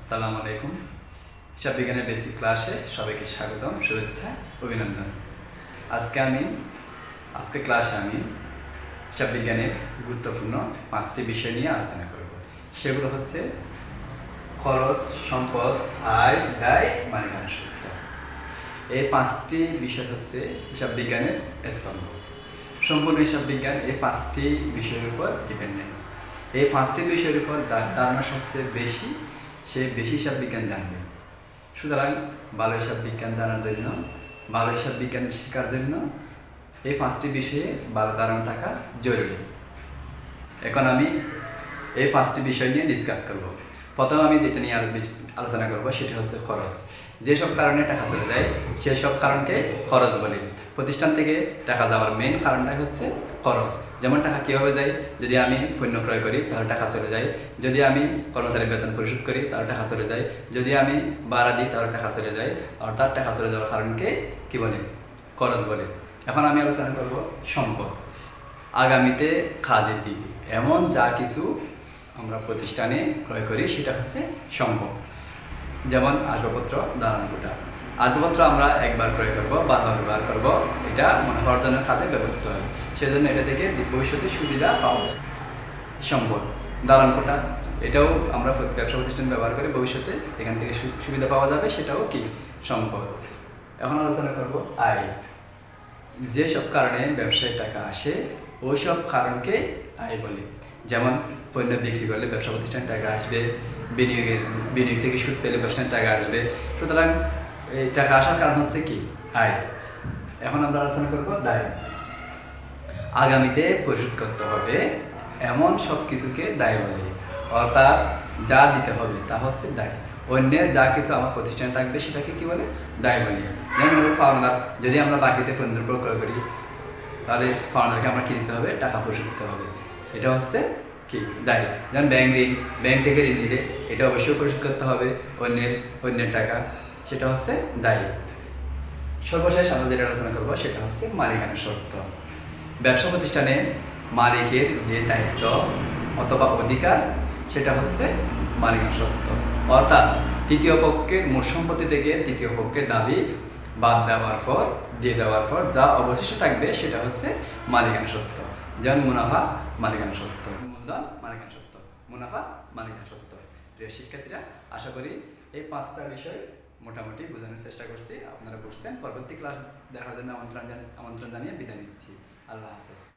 আসসালামু আলাইকুম। হিসাব বিজ্ঞানের বেসিক ক্লাসে সবাইকে স্বাগতম, শুভেচ্ছা, অভিনন্দন। আজকে আমি, আজকে ক্লাসে আমি হিসাব বিজ্ঞানের গুরুত্বপূর্ণ পাঁচটি বিষয় নিয়ে আলোচনা করব। সেগুলো হচ্ছে খরচ, সম্পদ, আয়, ব্যয়, মালিকানা সূত্র। এই পাঁচটি বিষয় হচ্ছে হিসাব বিজ্ঞানের স্তম্ভ। সম্পূর্ণ হিসাব বিজ্ঞান এই পাঁচটি বিষয়ের উপর ডিপেন্ডেন্ট এই পাঁচটি বিষয়ের উপর যার ধারণা সবচেয়ে বেশি সে বেশি হিসাব বিজ্ঞান জানবে। সুতরাং ভালো হিসাব বিজ্ঞান জানার জন্য, ভালো হিসাব বিজ্ঞান শেখার জন্য এই পাঁচটি বিষয়ে ভালো ধারণা থাকা জরুরি। এখন আমি এই পাঁচটি বিষয় নিয়ে ডিসকাস করব। প্রথম আমি যেটা নিয়ে আলোচনা করব সেটা হচ্ছে খরচ। যেসব কারণে টাকা চলে যায় সেসব কারণকে খরচ বলে। প্রতিষ্ঠান থেকে টাকা যাওয়ার মেন কারণটাই হচ্ছে খরচ। যেমন টাকা কীভাবে যায়, যদি আমি পণ্য ক্রয় করি, তাহলে টাকা চলে যায়। যদি আমি কর্মচারীর বেতন পরিশোধ করি, তাহলে টাকা চলে যায়। যদি আমি ভাড়া দিই, তাহলে টাকা চলে যায়। অর্থাৎ টাকা চলে যাওয়ার কারণকে কি বলে? খরচ বলে। এখন আমি আলোচনা করব সম্পদ। আগামীতে দিকে। এমন যা কিছু আমরা প্রতিষ্ঠানে ক্রয় করি, সেটা হচ্ছে সম্ভব যেমন আসবাবপত্র, দালান কোটা আসবাবপত্র আমরা একবার ক্রয় করব, বারবার ব্যবহার করব। এটা মুনাফা অর্জনের কাজে ব্যবহৃত হয়। সেজন্য এটা থেকে ভবিষ্যতে সুবিধা পাওয়া যায়। সম্পদ, দালান কোটা এটাও আমরা ব্যবসা প্রতিষ্ঠান ব্যবহার করে ভবিষ্যতে এখান থেকে সুবিধা পাওয়া যাবে, সেটাও কি? সম্পদ। এখন আলোচনা করব আয়। যেসব কারণে ব্যবসায় টাকা আসে, ওই সব কারণকে আয় বলে। যেমন পণ্য বিক্রি করলে ব্যবসা প্রতিষ্ঠান টাকা আসবে, বিনিয়োগের, বিনিয়োগ থেকে সুদ পেলে ব্যবসায় টাকা আসবে। সুতরাং এই টাকা আসার কারণ হচ্ছে কি? আয়। এখন আমরা আলোচনা করব দায়। আগামীতে পরিশোধ করতে হবে এমন সব কিছুকে দায় বলে। অর্থাৎ যা দিতে হবে তা হচ্ছে দায়। অন্যের যা কিছু আমার প্রতিষ্ঠানে থাকবে সেটাকে কি বলে? দায় বলি। যেমন হলো পাওনাদার যদি আমরা বাকিতে পণ্য ক্রয় করি, তাহলে পাওনাদারকে আমরা কি দিতে হবে? টাকা পরিশোধ করতে হবে। এটা হচ্ছে কি? দায়। যেমন ব্যাংক ঋণ ব্যাংক থেকে ঋণ নিলে এটা অবশ্যই পরিশোধ করতে হবে অন্যের অন্যের টাকা। সেটা হচ্ছে দায়ী। সর্বশেষ আমরা যেটা আলোচনা করব, সেটা হচ্ছে মালিকানা শর্ত। ব্যবসা প্রতিষ্ঠানে মালিকের যে দায়িত্ব অথবা অধিকার, সেটা হচ্ছে মালিকানা শর্ত। অর্থাৎ তৃতীয় পক্ষের মোট সম্পত্তি থেকে তৃতীয় পক্ষের দাবি বাদ দেওয়ার পর, দিয়ে দেওয়ার পর যা অবশিষ্ট থাকবে, সেটা হচ্ছে মালিকানা সত্য যেমন মুনাফা মালিকানা সত্য? মূলধন মালিকানা সত্য? মুনাফা মালিকানা সত্য? প্রিয় শিক্ষার্থীরা, আশা করি এই পাঁচটা বিষয় মোটামুটি বোঝানোর চেষ্টা করছি। আপনারা করছেন। পরবর্তী ক্লাস দেখার জন্য আমন্ত্রণ জানিয়ে আমন্ত্রণ জানিয়ে বিদায় নিচ্ছি। আল্লাহ হাফেজ।